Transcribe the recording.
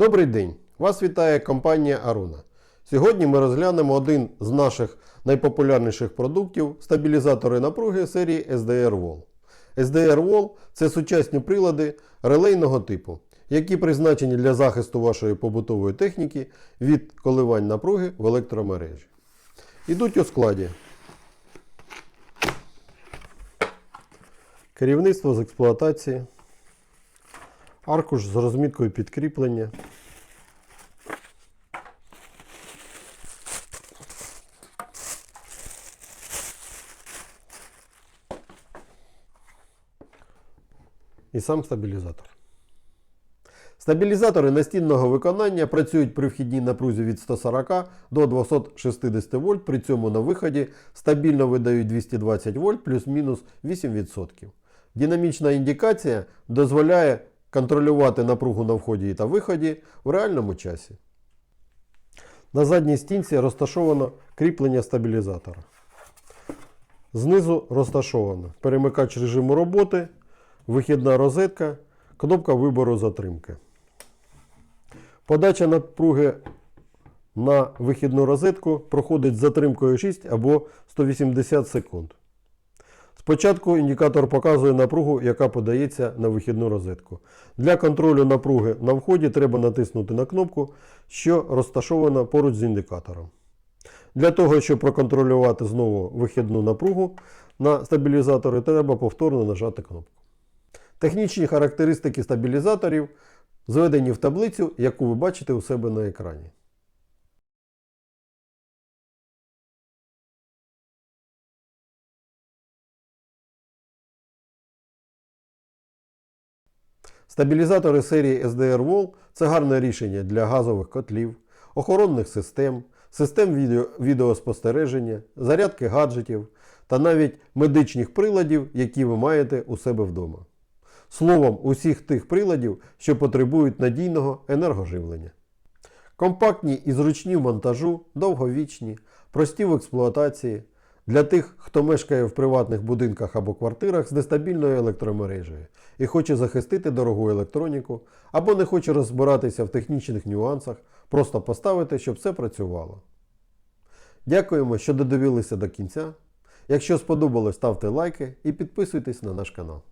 Добрий день! Вас вітає компанія Aruna. Сьогодні ми розглянемо один з наших найпопулярніших продуктів стабілізатори напруги серії SDR Wall. SDR Wall це сучасні прилади релейного типу, які призначені для захисту вашої побутової техніки від коливань напруги в електромережі. Ідуть у складі. Керівництво з експлуатації, аркуш з розміткою підкріплення. І сам стабілізатор. Стабілізатори настінного виконання працюють при вхідній напрузі від 140 до 260 вольт, при цьому на виході стабільно видають 220 вольт плюс-мінус 8%. Динамічна індикація дозволяє контролювати напругу на вході та виході в реальному часі. На задній стінці розташовано кріплення стабілізатора. Знизу розташовано перемикач режиму роботи, вихідна розетка, кнопка вибору затримки. Подача напруги на вихідну розетку проходить з затримкою 6 або 180 секунд. Спочатку індикатор показує напругу, яка подається на вихідну розетку. Для контролю напруги на вході треба натиснути на кнопку, що розташована поруч з індикатором. Для того, щоб проконтролювати знову вихідну напругу на стабілізатори, треба повторно нажати кнопку. Технічні характеристики стабілізаторів зведені в таблицю, яку ви бачите у себе на екрані. Стабілізатори серії SDR Wall це гарне рішення для газових котлів, охоронних систем, систем відео, відеоспостереження, зарядки гаджетів та навіть медичних приладів, які ви маєте у себе вдома. Словом, усіх тих приладів, що потребують надійного енергоживлення. Компактні і зручні в монтажу, довговічні, прості в експлуатації для тих, хто мешкає в приватних будинках або квартирах з нестабільною електромережею і хоче захистити дорогу електроніку, або не хоче розбиратися в технічних нюансах, просто поставити, щоб все працювало. Дякуємо, що додивилися до кінця. Якщо сподобалось, ставте лайки і підписуйтесь на наш канал.